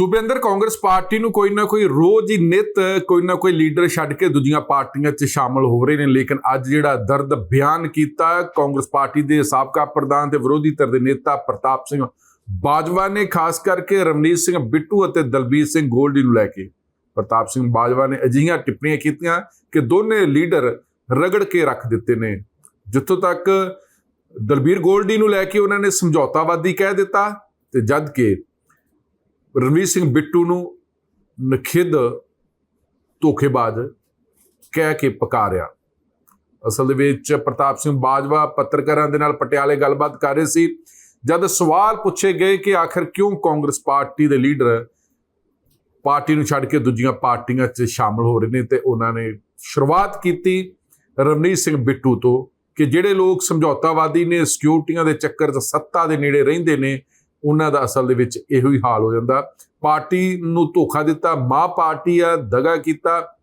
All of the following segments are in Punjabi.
ਸੂਬੇ ਅੰਦਰ ਕਾਂਗਰਸ ਪਾਰਟੀ ਨੂੰ ਕੋਈ ਨਾ ਕੋਈ ਰੋਜ਼ ਹੀ ਨਿਤ ਕੋਈ ਨਾ ਕੋਈ ਲੀਡਰ ਛੱਡ ਕੇ ਦੂਜੀਆਂ ਪਾਰਟੀਆਂ 'ਚ ਸ਼ਾਮਲ ਹੋ ਰਹੇ ਨੇ, ਲੇਕਿਨ ਅੱਜ ਜਿਹੜਾ ਦਰਦ ਬਿਆਨ ਕੀਤਾ, ਕਾਂਗਰਸ ਪਾਰਟੀ ਦੇ ਸਾਬਕਾ ਪ੍ਰਧਾਨ ਤੇ ਵਿਰੋਧੀ ਧਿਰ ਦੇ ਨੇਤਾ ਪ੍ਰਤਾਪ ਸਿੰਘ ਬਾਜਵਾ ਨੇ, ਖਾਸ ਕਰਕੇ ਰਮਨੀਤ ਸਿੰਘ ਬਿੱਟੂ ਅਤੇ ਦਲਬੀਰ ਸਿੰਘ ਗੋਲਡੀ ਨੂੰ ਲੈ ਕੇ। ਪ੍ਰਤਾਪ ਸਿੰਘ ਬਾਜਵਾ ਨੇ ਅਜਿਹੀਆਂ ਟਿੱਪਣੀਆਂ ਕੀਤੀਆਂ ਕਿ ਦੋਨੇ ਲੀਡਰ ਰਗੜ ਕੇ ਰੱਖ ਦਿੱਤੇ ਨੇ। ਜਿੱਥੋਂ ਤੱਕ ਦਲਬੀਰ ਗੋਲਡੀ ਨੂੰ ਲੈ ਕੇ ਉਹਨਾਂ ਨੇ ਸਮਝੌਤਾਵਾਦੀ ਕਹਿ ਦਿੱਤਾ ਤੇ ਜਦ ਕਿ ਰਣਵੀਰ ਸਿੰਘ ਬਿੱਟੂ ਨੂੰ ਨਖਿੱਧ ਧੋਖੇਬਾਜ਼ ਕਹਿ ਕੇ ਪਕਾਰਿਆ। ਅਸਲ ਦੇ ਵਿੱਚ ਪ੍ਰਤਾਪ ਸਿੰਘ ਬਾਜਵਾ ਪੱਤਰਕਾਰਾਂ ਦੇ ਨਾਲ ਪਟਿਆਲੇ ਗੱਲਬਾਤ ਕਰ ਰਹੇ ਸੀ। ਜਦ ਸਵਾਲ ਪੁੱਛੇ ਗਏ ਕਿ ਆਖਰ ਕਿਉਂ ਕਾਂਗਰਸ ਪਾਰਟੀ ਦੇ ਲੀਡਰ ਪਾਰਟੀ ਨੂੰ ਛੱਡ ਕੇ ਦੂਜੀਆਂ ਪਾਰਟੀਆਂ 'ਚ ਸ਼ਾਮਲ ਹੋ ਰਹੇ ਨੇ ਤੇ ਉਹਨਾਂ ਨੇ ਸ਼ੁਰੂਆਤ ਕੀਤੀ ਰਵਨੀਤ ਸਿੰਘ ਬਿੱਟੂ ਤੋਂ ਕਿ ਜਿਹੜੇ ਲੋਕ ਸਮਝੌਤਾਵਾਦੀ ਨੇ, ਸਿਕਿਉਰਟੀਆਂ ਦੇ ਚੱਕਰ 'ਚ ਸੱਤਾ ਦੇ ਨੇੜੇ ਰਹਿੰਦੇ ਨੇ ਉਹਨਾਂ ਦਾ ਅਸਲ ਦੇ ਵਿੱਚ ਇਹੋ ਹੀ ਹਾਲ ਹੋ ਜਾਂਦਾ। ਪਾਰਟੀ ਨੂੰ ਧੋਖਾ ਦਿੱਤਾ, ਮਾਂ ਪਾਰਟੀ ਆ, ਦਗਾ ਕੀਤਾ।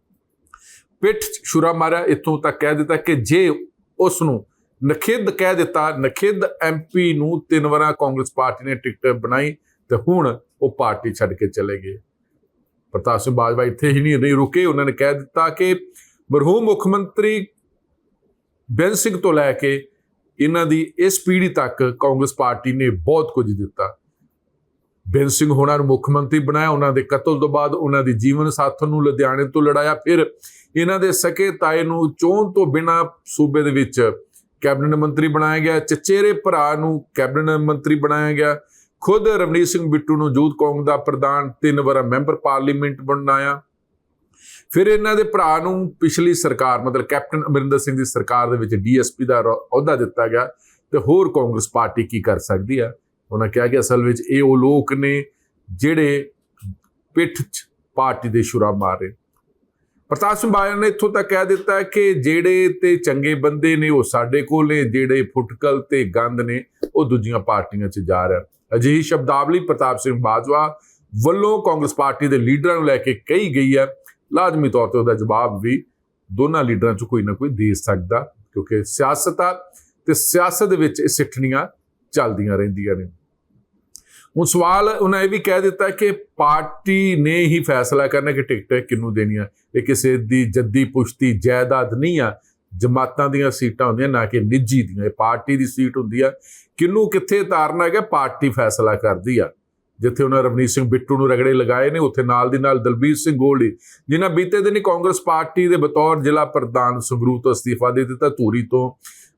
ਪਿੱਠ ਛੁਰਾ ਮਾਰਿਆ, ਇੱਥੋਂ ਤੱਕ ਕਹਿ ਦਿੱਤਾ ਕਿ ਜੇ ਉਸ ਨੂੰ ਨਖਿੱਧ ਕਹਿ ਦਿੱਤਾ, ਨਖਿੱਧ ਐਮਪੀ ਨੂੰ ਤਿੰਨ ਵਾਰਾਂ ਕਾਂਗਰਸ ਪਾਰਟੀ ਨੇ ਟਿਕਟ ਬਣਾਈ ਤੇ ਹੁਣ ਉਹ ਪਾਰਟੀ ਛੱਡ ਕੇ ਚਲੇ ਗਏ। ਪ੍ਰਤਾਪ ਸਿੰਘ ਬਾਜਵਾ ਇੱਥੇ ਹੀ ਨਹੀਂ ਰੁਕੇ। ਉਹਨਾਂ ਨੇ ਕਹਿ ਦਿੱਤਾ ਕਿ ਮਰਹੂਮ ਮੁੱਖ ਮੰਤਰੀ ਬੈਨ ਸਿੰਘ ਤੋਂ ਲੈ ਕੇ ਇਹਨਾਂ ਦੀ ਇਸ ਪੀੜ੍ਹੀ ਤੱਕ ਕਾਂਗਰਸ ਪਾਰਟੀ ਨੇ ਬਹੁਤ ਕੁਝ ਦਿੱਤਾ। ਬੇਨ ਸਿੰਘ ਹੋਣਾ ਨੂੰ ਮੁੱਖ ਮੰਤਰੀ ਬਣਾਇਆ, ਉਹਨਾਂ ਦੇ ਕਤਲ ਤੋਂ ਬਾਅਦ ਉਹਨਾਂ ਦੀ ਜੀਵਨ ਸਾਥਣ ਨੂੰ ਲੁਧਿਆਣੇ ਤੋਂ ਲੜਾਇਆ। ਫਿਰ ਇਹਨਾਂ ਦੇ ਸਕੇ ਤਾਏ ਨੂੰ ਚੋਣ ਤੋਂ ਬਿਨਾ ਸੂਬੇ ਦੇ ਵਿੱਚ ਕੈਬਨਿਟ ਮੰਤਰੀ ਬਣਾਇਆ ਗਿਆ, ਚਚੇਰੇ ਭਰਾ ਨੂੰ ਕੈਬਨਿਟ ਮੰਤਰੀ ਬਣਾਇਆ ਗਿਆ। ਖੁਦ ਰਵਨੀਤ ਸਿੰਘ ਬਿੱਟੂ ਨੂੰ ਯੂਥ ਕੌਮ ਦਾ ਪ੍ਰਧਾਨ, ਤਿੰਨ ਵਾਰ ਮੈਂਬਰ ਪਾਰਲੀਮੈਂਟ ਬਣਾਇਆ। ਫਿਰ ਇਹਨਾਂ ਦੇ ਭਰਾ ਨੂੰ ਪਿਛਲੀ ਸਰਕਾਰ, ਮਤਲਬ ਕੈਪਟਨ ਅਮਰਿੰਦਰ ਸਿੰਘ ਦੀ ਸਰਕਾਰ ਦੇ ਵਿੱਚ ਡੀਐਸਪੀ ਦਾ ਰੋ- ਅਹੁਦਾ ਦਿੱਤਾ ਗਿਆ ਤੇ ਹੋਰ ਕਾਂਗਰਸ ਪਾਰਟੀ ਕੀ ਕਰ ਸਕਦੀ ਆ? ਉਹਨਾਂ ਕਿਹਾ ਕਿ ਅਸਲ ਵਿੱਚ ਇਹ ਉਹ ਲੋਕ ਨੇ ਜਿਹੜੇ ਪਿੱਠ 'ਚ ਪਾਰਟੀ ਦੇ ਸ਼ੁਰਾ ਮਾਰ ਰਹੇ ਪ੍ਰਤਾਪ ਸਿੰਘ ਬਾਜਵਾ ਨੇ ਇੱਥੋਂ ਤੱਕ ਕਹਿ ਦਿੱਤਾ ਕਿ ਜਿਹੜੇ ਤੇ ਚੰਗੇ ਬੰਦੇ ਨੇ, ਉਹ ਸਾਡੇ ਕੋਲ ਨੇ, ਜਿਹੜੇ ਫੁਟਕਲ ਤੇ ਗੰਦ ਨੇ, ਉਹ ਦੂਜੀਆਂ ਪਾਰਟੀਆਂ 'ਚ ਜਾ ਰਿਹਾ ਅਜਿਹੀ ਸ਼ਬਦਾਵਲੀ ਪ੍ਰਤਾਪ ਸਿੰਘ ਬਾਜਵਾ ਵੱਲੋਂ ਕਾਂਗਰਸ ਪਾਰਟੀ ਦੇ ਲੀਡਰਾਂ ਨੂੰ ਲੈ ਕੇ ਕਹੀ ਗਈ ਹੈ। ਲਾਜ਼ਮੀ ਤੌਰ ਤੇ ਉਹਦਾ ਜਵਾਬ ਵੀ ਦੋਨਾਂ ਲੀਡਰਾਂ 'ਚ ਕੋਈ ਨਾ ਕੋਈ ਦੇ ਸਕਦਾ, ਕਿਉਂਕਿ ਸਿਆਸਤ ਆ ਤੇ ਸਿਆਸਤ ਦੇ ਵਿੱਚ ਇਹ ਸਿੱਠਣੀਆਂ ਚੱਲਦੀਆਂ ਰਹਿੰਦੀਆਂ ਨੇ। ਹੁਣ ਸਵਾਲ ਉਹਨਾਂ ਇਹ ਵੀ ਕਹਿ ਦਿੱਤਾ ਕਿ ਪਾਰਟੀ ਨੇ ਹੀ ਫੈਸਲਾ ਕਰਨਾ ਕਿ ਟਿਕਟ ਕਿਹਨੂੰ ਦੇਣੀਆਂ, ਇਹ ਕਿਸੇ ਦੀ ਜੱਦੀ ਪੁਸ਼ਤੀ ਜਾਇਦਾਦ ਨਹੀਂ ਆ, ਜਮਾਤਾਂ ਦੀਆਂ ਸੀਟਾਂ ਹੁੰਦੀਆਂ, ਨਾ ਕਿ ਨਿੱਜੀ ਦੀਆਂ, ਇਹ ਪਾਰਟੀ ਦੀ ਸੀਟ ਹੁੰਦੀ ਆ। ਕਿਹਨੂੰ ਕਿੱਥੇ ਤਾਰਨਾ ਹੈਗਾ? ਪਾਰਟੀ ਫੈਸਲਾ ਕਰਦੀ ਆ। ਜਿੱਥੇ ਉਹਨਾਂ ਰਵਨੀਤ ਸਿੰਘ ਬਿੱਟੂ ਨੂੰ ਰਗੜੇ ਲਗਾਏ ਨੇ, ਉੱਥੇ ਨਾਲ ਦੀ ਨਾਲ ਦਲਬੀਰ ਸਿੰਘ ਗੋਲਡੀ ਜਿਨ੍ਹਾਂ ਬੀਤੇ ਦਿਨੀ ਕਾਂਗਰਸ ਪਾਰਟੀ ਦੇ ਬਤੌਰ ਜ਼ਿਲ੍ਹਾ ਪ੍ਰਧਾਨ ਸੰਗਰੂਰ ਤੋਂ ਅਸਤੀਫਾ ਦੇ ਦਿੱਤਾ, ਧੂਰੀ ਤੋਂ।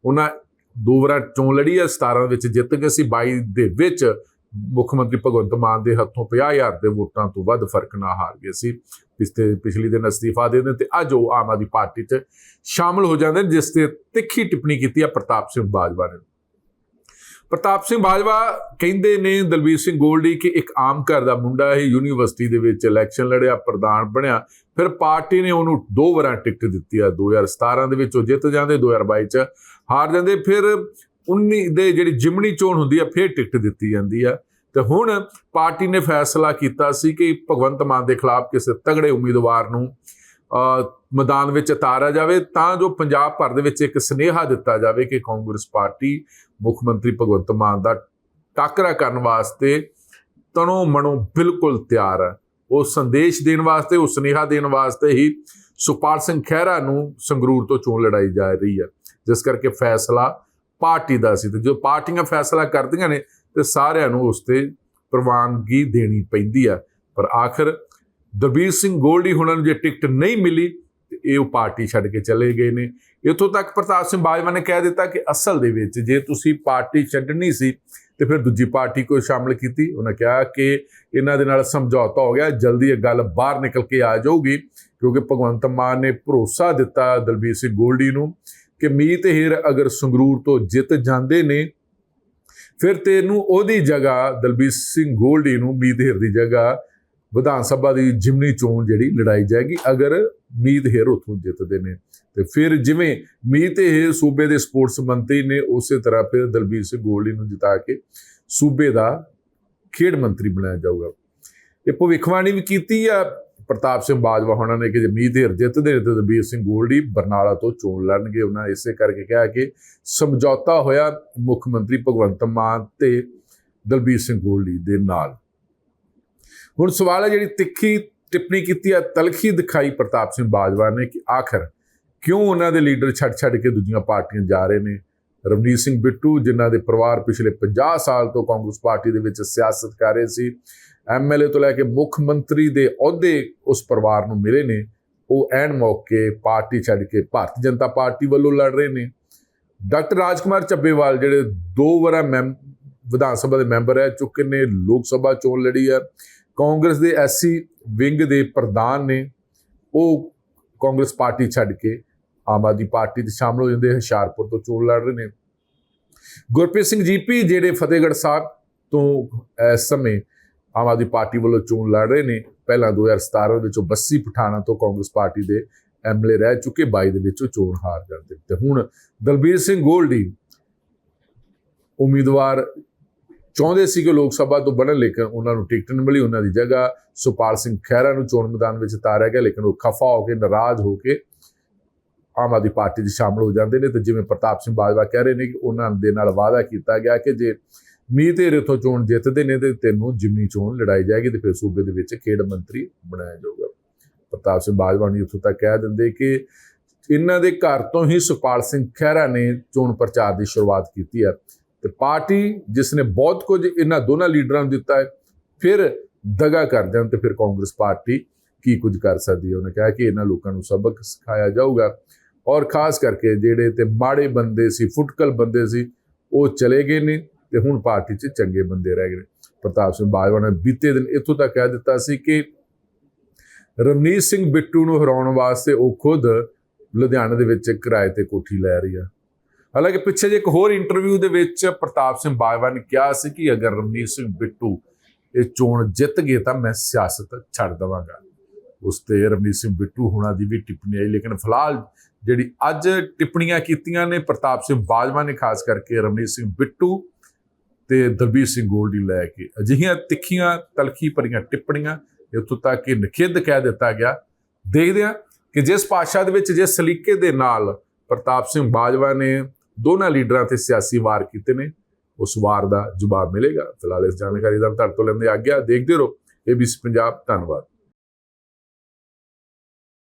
ਉਹਨਾਂ ਦੋ ਵਾਰ ਚੋਣ ਲੜੀ ਆ 17 ਵਿੱਚ ਜਿੱਤ ਗਏ ਸੀ 22 ਦੇ ਵਿੱਚ ਮੁੱਖ ਮੰਤਰੀ ਭਗਵੰਤ ਮਾਨ ਦੇ ਹੱਥੋਂ 50000 ਦੇ ਵੋਟਾਂ ਤੋਂ ਵੱਧ ਫ਼ਰਕ ਨਾਲ ਹਾਰ ਗਏ ਸੀ। ਪਿਛਲੇ, ਪਿਛਲੀ ਦਿਨ ਅਸਤੀਫਾ ਦੇ ਦਿੰਦੇ ਤੇ ਅੱਜ ਉਹ ਆਮ ਆਦਮੀ ਪਾਰਟੀ 'ਚ ਸ਼ਾਮਲ ਹੋ ਜਾਂਦੇ ਨੇ, ਜਿਸ ਤੇ ਤਿੱਖੀ ਟਿੱਪਣੀ ਕੀਤੀ ਹੈ ਪ੍ਰਤਾਪ ਸਿੰਘ ਬਾਜਵਾ ਨੇ। ਪ੍ਰਤਾਪ ਸਿੰਘ ਬਾਜਵਾ ਕਹਿੰਦੇ ਨੇ, ਦਲਬੀਰ ਸਿੰਘ ਗੋਲਡੀ ਕਿ ਇੱਕ ਆਮ ਘਰ ਦਾ ਮੁੰਡਾ ਇਹ ਯੂਨੀਵਰਸਿਟੀ ਦੇ ਵਿੱਚ ਇਲੈਕਸ਼ਨ ਲੜਿਆ, ਪ੍ਰਧਾਨ ਬਣਿਆ, ਫਿਰ ਪਾਰਟੀ ਨੇ ਉਹਨੂੰ ਦੋ ਵਾਰਾਂ ਟਿਕਟ ਦਿੱਤੀ ਆ। 2017 ਦੇ ਵਿੱਚ ਉਹ ਜਿੱਤ ਜਾਂਦੇ 2022 ਚ ਹਾਰ ਜਾਂਦੇ, ਫਿਰ 19 ਦੇ ਜਿਹੜੀ ਜਿਮਣੀ ਚੋਣ ਹੁੰਦੀ ਆ, ਫਿਰ ਟਿਕਟ ਦਿੱਤੀ ਜਾਂਦੀ ਆ। ਤੇ ਹੁਣ ਪਾਰਟੀ ਨੇ ਫੈਸਲਾ ਕੀਤਾ ਸੀ ਕਿ ਭਗਵੰਤ ਮਾਨ ਦੇ ਖਿਲਾਫ ਕਿਸੇ ਤਗੜੇ ਉਮੀਦਵਾਰ ਨੂੰ ਮੈਦਾਨ ਵਿੱਚ ਉਤਾਰਿਆ ਜਾਵੇ, ਤਾਂ ਜੋ ਪੰਜਾਬ ਭਰ ਦੇ ਵਿੱਚ ਇੱਕ ਸਨੇਹਾ ਦਿੱਤਾ ਜਾਵੇ ਕਿ ਕਾਂਗਰਸ ਪਾਰਟੀ ਮੁੱਖ ਮੰਤਰੀ ਭਗਵੰਤ ਮਾਨ ਦਾ ਟਾਕਰਾ ਕਰਨ ਵਾਸਤੇ ਤਣੋ ਮਣੋ ਬਿਲਕੁਲ ਤਿਆਰ ਹੈ ਉਹ ਸੰਦੇਸ਼ ਦੇਣ ਵਾਸਤੇ, ਉਹ ਸੁਨੇਹਾ ਦੇਣ ਵਾਸਤੇ ਹੀ ਸੁਪਾਲ ਸਿੰਘ ਖਹਿਰਾ ਨੂੰ ਸੰਗਰੂਰ ਤੋਂ ਚੋਣ ਲੜਾਈ ਜਾ ਰਹੀ ਹੈ ਜਿਸ ਕਰਕੇ ਫੈਸਲਾ ਪਾਰਟੀ ਦਾ ਸੀ ਤੇ ਜੋ ਪਾਰਟੀਆਂ ਫੈਸਲਾ ਕਰਦੀਆਂ ਨੇ ਤੇ ਸਾਰਿਆਂ ਨੂੰ ਉਸ ਤੇ ਪ੍ਰਵਾਨਗੀ ਦੇਣੀ ਪੈਂਦੀ ਆ। ਪਰ ਆਖਰ ਦਲਬੀਰ ਸਿੰਘ ਗੋਲਡੀ ਹੁਣਾਂ ਨੂੰ ਜੇ ਟਿਕਟ ਨਹੀਂ ਮਿਲੀ ਤੇ ਇਹ ਉਹ ਪਾਰਟੀ ਛੱਡ ਕੇ ਚਲੇ ਗਏ ਨੇ। ਇੱਥੋਂ ਤੱਕ ਪ੍ਰਤਾਪ ਸਿੰਘ ਬਾਜਵਾ ਨੇ ਕਹਿ ਦਿੱਤਾ ਕਿ ਅਸਲ ਦੇ ਵਿੱਚ ਜੇ ਤੁਸੀਂ ਪਾਰਟੀ ਛੱਡਣੀ ਸੀ ਤੇ ਫਿਰ ਦੂਜੀ ਪਾਰਟੀ ਕੋਈ ਸ਼ਾਮਲ ਕੀਤੀ। ਉਹਨਾਂ ਕਿਹਾ ਕਿ ਇਹਨਾਂ ਦੇ ਨਾਲ ਸਮਝੌਤਾ ਹੋ ਗਿਆ, ਜਲਦੀ ਇਹ ਗੱਲ ਬਾਹਰ ਨਿਕਲ ਕੇ ਆ ਜਾਊਗੀ ਕਿਉਂਕਿ ਭਗਵੰਤ ਮਾਨ ਨੇ ਭਰੋਸਾ ਦਿੱਤਾ ਦਲਬੀਰ ਸਿੰਘ ਗੋਲਡੀ ਨੂੰ। ਕਿ ਮੀਤ ਹੀਰ ਅਗਰ ਸੰਗਰੂਰ ਤੋਂ ਜਿੱਤ ਜਾਂਦੇ ਨੇ, ਫਿਰ ਤੈਨੂੰ ਉਹਦੀ ਜਗ੍ਹਾ ਦਲਬੀਰ ਸਿੰਘ ਗੋਲਡੀ ਨੂੰ ਮੀਤ ਹੀਰ ਦੀ ਜਗ੍ਹਾ ਵਿਧਾਨ ਸਭਾ ਦੀ ਜਿਮਨੀ ਚੋਣ ਜਿਹੜੀ ਲੜਾਈ ਜਾਏਗੀ, ਅਗਰ ਮੀਤ ਹੀਰ ਉਥੋਂ ਜਿੱਤਦੇ ਨੇ। ਤੇ ਫਿਰ ਜਿਵੇਂ ਮੀਤ ਹੀਰ ਸੂਬੇ ਦੇ ਸਪੋਰਟਸ ਮੰਤਰੀ ਨੇ, ਉਸੇ ਤਰ੍ਹਾਂ ਫਿਰ ਦਲਬੀਰ ਸਿੰਘ ਗੋਲਡੀ ਨੂੰ ਜਿਤਾ ਕੇ ਸੂਬੇ ਦਾ ਖੇਡ ਮੰਤਰੀ ਬਣਾਇਆ ਜਾਊਗਾ। ਇਹ ਭਵਿੱਖਬਾਣੀ ਵੀ ਕੀਤੀ ਆ ਪ੍ਰਤਾਪ ਸਿੰਘ ਬਾਜਵਾ ਹੋਣਾ ਨੇ ਕਿ ਜੇ ਮੀਤ ਹੀਰ ਜਿੱਤਦੇ ਤੇ ਦਲਬੀਰ ਸਿੰਘ ਗੋਲਡੀ ਬਰਨਾਲਾ ਤੋਂ ਚੋਣ ਲੜਨਗੇ। ਉਹਨਾਂ ਇਸੇ ਕਰਕੇ ਕਿਹਾ ਕਿ ਸਮਝੌਤਾ ਹੋਇਆ ਮੁੱਖ ਮੰਤਰੀ ਭਗਵੰਤ ਮਾਨ ਤੇ ਦਲਬੀਰ ਸਿੰਘ ਗੋਲਡੀ ਦੇ ਨਾਲ। ਹੁਣ ਸਵਾਲ ਹੈ ਜਿਹੜੀ ਤਿੱਖੀ ਟਿੱਪਣੀ ਕੀਤੀ ਹੈ, ਤਲਖੀ ਦਿਖਾਈ ਪ੍ਰਤਾਪ ਸਿੰਘ ਬਾਜਵਾ ਨੇ ਕਿ ਆਖਰ ਕਿਉਂ ਉਹਨਾਂ ਦੇ ਲੀਡਰ ਛੱਡ ਛੱਡ ਕੇ ਦੂਜੀਆਂ ਪਾਰਟੀਆਂ ਜਾ ਰਹੇ ਨੇ? ਰਵਨੀਤ ਸਿੰਘ ਬਿੱਟੂ, ਜਿਨ੍ਹਾਂ ਦੇ ਪਰਿਵਾਰ ਪਿਛਲੇ 50 ਸਾਲ ਤੋਂ ਕਾਂਗਰਸ ਪਾਰਟੀ ਦੇ ਵਿੱਚ ਸਿਆਸਤ ਕਰ ਰਹੇ ਸੀ ਐਮਐਲਏ ਤੋਂ ਲੈ ਕੇ ਮੁੱਖ ਮੰਤਰੀ ਦੇ ਅਹੁਦੇ ਉਸ ਪਰਿਵਾਰ ਨੂੰ ਮਿਲੇ ਨੇ। ਉਹ ਐਨ ਮੌਕੇ ਪਾਰਟੀ ਛੱਡ ਕੇ ਭਾਰਤੀ ਜਨਤਾ ਪਾਰਟੀ ਵੱਲੋਂ ਲੜ ਰਹੇ ਨੇ। ਡਾਕਟਰ ਰਾਜਕੁਮਾਰ ਚੱਬੇਵਾਲ, ਜਿਹੜੇ ਦੋ ਵਾਰਾ ਮੈਂਬ ਵਿਧਾਨ ਸਭਾ ਦੇ ਮੈਂਬਰ ਰਹਿ ਚੁੱਕੇ ਨੇ, ਲੋਕ ਸਭਾ ਚੋਣ ਲੜੀ ਹੈ ਕਾਂਗਰਸ ਦੇ ਐਸਸੀ ਵਿੰਗ ਦੇ ਪ੍ਰਧਾਨ ਨੇ। ਉਹ ਕਾਂਗਰਸ ਪਾਰਟੀ ਛੱਡ ਕੇ ਆਮ ਆਦਮੀ ਪਾਰਟੀ 'ਚ ਸ਼ਾਮਲ ਹੋ ਜਾਂਦੇ ਹੁਸ਼ਿਆਰਪੁਰ ਤੋਂ ਚੋਣ ਲੜ ਰਹੇ ਨੇ। ਗੁਰਪ੍ਰੀਤ ਸਿੰਘ ਜੀਪੀ ਜਿਹੜੇ ਫਤਿਹਗੜ੍ਹ ਸਾਹਿਬ ਤੋਂ ਇਸ ਸਮੇਂ ਆਮ ਆਦਮੀ ਪਾਰਟੀ ਵੱਲੋਂ ਚੋਣ ਲੜ ਰਹੇ ਨੇ। ਪਹਿਲਾਂ 2017 ਵਿੱਚ ਉਹ ਬੱਸੀ ਪਠਾਣਾ ਤੋਂ ਕਾਂਗਰਸ ਪਾਰਟੀ ਦੇ ਐਮਐਲਏ ਰਹਿ ਚੁੱਕੇ 22 ਦੇ ਵਿੱਚ ਉਹ ਚੋਣ ਹਾਰ ਜਾਂਦੇ ਤੇ। ਹੁਣ ਦਲਬੀਰ ਸਿੰਘ ਗੋਲਡੀ ਉਮੀਦਵਾਰ ਚਾਹੁੰਦੇ ਸੀ ਕਿ ਲੋਕ ਸਭਾ ਤੋਂ ਬਣਨ, ਲੇਕਿਨ ਉਹਨਾਂ ਨੂੰ ਟਿਕਟ ਨਹੀਂ ਮਿਲੀ, ਉਹਨਾਂ ਦੀ ਜਗ੍ਹਾ ਸੁਪਾਲ ਸਿੰਘ ਖਹਿਰਾ ਨੂੰ ਚੋਣ ਮੈਦਾਨ ਵਿੱਚ ਤਾਰਿਆ ਗਿਆ, ਲੇਕਿਨ ਉਹ ਖਫਾ ਹੋ ਕੇ ਨਾਰਾਜ਼ ਹੋ ਕੇ ਆਮ ਆਦਮੀ ਪਾਰਟੀ 'ਚ ਸ਼ਾਮਲ ਹੋ ਜਾਂਦੇ ਨੇ। ਤੇ ਜਿਵੇਂ ਪ੍ਰਤਾਪ ਸਿੰਘ ਬਾਜਵਾ ਕਹਿ ਰਹੇ ਨੇ ਕਿ ਉਹਨਾਂ ਦੇ ਨਾਲ ਵਾਅਦਾ ਕੀਤਾ ਗਿਆ ਕਿ ਜੇ ਮੀਂਹ ਤੇ ਰੇਥੋਂ ਚੋਣ ਜਿੱਤਦੇ ਨੇ ਤੇ ਤੈਨੂੰ ਜਿਮਨੀ ਚੋਣ ਲੜਾਈ ਜਾਏਗੀ ਤੇ ਫਿਰ ਸੂਬੇ ਦੇ ਵਿੱਚ ਖੇਡ ਮੰਤਰੀ ਬਣਾਇਆ ਜਾਊਗਾ। ਪ੍ਰਤਾਪ ਸਿੰਘ ਬਾਜਵਾ ਨੇ ਉੱਥੋਂ ਤੱਕ ਕਹਿ ਦਿੰਦੇ ਕਿ ਇਹਨਾਂ ਦੇ ਘਰ ਤੋਂ ਹੀ ਸੁਖਪਾਲ ਸਿੰਘ ਖਹਿਰਾ ਨੇ ਚੋਣ ਪ੍ਰਚਾਰ ਦੀ ਸ਼ੁਰੂਆਤ ਕੀਤੀ ਹੈ ਤੇ ਪਾਰਟੀ ਜਿਸ ਨੇ ਬਹੁਤ ਕੁਝ ਇਹਨਾਂ ਦੋਨਾਂ ਲੀਡਰਾਂ ਨੂੰ ਦਿੱਤਾ ਹੈ, ਫਿਰ ਦਗਾ ਕਰ ਜਾਣ ਤੇ ਫਿਰ ਕਾਂਗਰਸ ਪਾਰਟੀ ਕੀ ਕੁਝ ਕਰ ਸਕਦੀ ਹੈ? ਉਹਨੇ ਕਿਹਾ ਕਿ ਇਹਨਾਂ ਲੋਕਾਂ ਨੂੰ ਸਬਕ ਸਿਖਾਇਆ ਜਾਊਗਾ ਔਰ ਖਾਸ ਕਰਕੇ ਜਿਹੜੇ ਤੇ ਮਾੜੇ ਬੰਦੇ ਸੀ, ਫੁਟਕਲ ਬੰਦੇ ਸੀ, ਉਹ ਚਲੇ ਗਏ ਨੇ। ਤੇ ਹੁਣ ਪਾਰਟੀ 'ਚ ਚੰਗੇ ਬੰਦੇ ਰਹਿ ਗਏ ਪ੍ਰਤਾਪ ਸਿੰਘ ਬਾਜਵਾ ਨੇ ਬੀਤੇ ਦਿਨ ਇੱਥੋਂ ਤੱਕ ਕਹਿ ਦਿੱਤਾ ਸੀ ਕਿ ਰਵਨੀਤ ਸਿੰਘ ਬਿੱਟੂ ਨੂੰ ਹਰਾਉਣ ਵਾਸਤੇ ਉਹ ਖੁਦ ਲੁਧਿਆਣੇ ਦੇ ਵਿੱਚ ਕਿਰਾਏ ਤੇ ਕੋਠੀ ਲੈ ਰਹੀ ਆ। ਹਾਲਾਂਕਿ ਪਿੱਛੇ ਜੇ ਇੱਕ ਹੋਰ ਇੰਟਰਵਿਊ ਦੇ ਵਿੱਚ ਪ੍ਰਤਾਪ ਸਿੰਘ ਬਾਜਵਾ ਨੇ ਕਿਹਾ ਸੀ ਕਿ ਅਗਰ ਰਵਨੀਤ ਸਿੰਘ ਬਿੱਟੂ ਇਹ ਚੋਣ ਜਿੱਤ ਗਏ ਤਾਂ ਮੈਂ ਸਿਆਸਤ ਛੱਡ ਦਵਾਂਗਾ। ਉਸ ਤੇ ਰਵਨੀਤ ਸਿੰਘ ਬਿੱਟੂ ਹੋਣਾ ਦੀ ਵੀ ਟਿੱਪਣੀ ਆਈ, ਲੇਕਿਨ ਫਿਲਹਾਲ ਜਿਹੜੀ ਅੱਜ ਟਿੱਪਣੀਆਂ ਕੀਤੀਆਂ ਨੇ ਪ੍ਰਤਾਪ ਸਿੰਘ ਬਾਜਵਾ ਨੇ, ਖਾਸ ਕਰਕੇ ਰਵਨੀਤ ਸਿੰਘ ਬਿੱਟੂ ਤੇ ਦਲਬੀਰ ਸਿੰਘ ਗੋਲਡੀ ਲੈ ਕੇ ਅਜਿਹੀਆਂ ਤਿੱਖੀਆਂ, ਤਲਖੀ ਭਰੀਆਂ ਟਿੱਪਣੀਆਂ ਇੱਥੋਂ ਤੱਕ ਕਿ ਨਖਿੱਧ ਕਹਿ ਦਿੱਤਾ ਗਿਆ। ਦੇਖਦੇ ਹਾਂ ਕਿ ਜਿਸ ਭਾਸ਼ਾ ਦੇ ਵਿੱਚ ਜਿਸ ਸਲੀਕੇ ਦੇ ਨਾਲ ਪ੍ਰਤਾਪ ਸਿੰਘ ਬਾਜਵਾ ਨੇ ਦੋਨਾਂ ਲੀਡਰਾਂ ਤੇ ਸਿਆਸੀ ਵਾਰ ਕੀਤੇ ਨੇ, ਉਸ ਵਾਰ ਦਾ ਜਵਾਬ ਮਿਲੇਗਾ। ਫਿਲਹਾਲ ਇਸ ਜਾਣਕਾਰੀ ਦਾ ਤੁਹਾਡੇ ਤੋਂ ਲੈਂਦੇ ਆਗਿਆ ਦੇਖਦੇ ਰਹੋ। ਏਬੀਸੀ ਪੰਜਾਬ ਧੰਨਵਾਦ।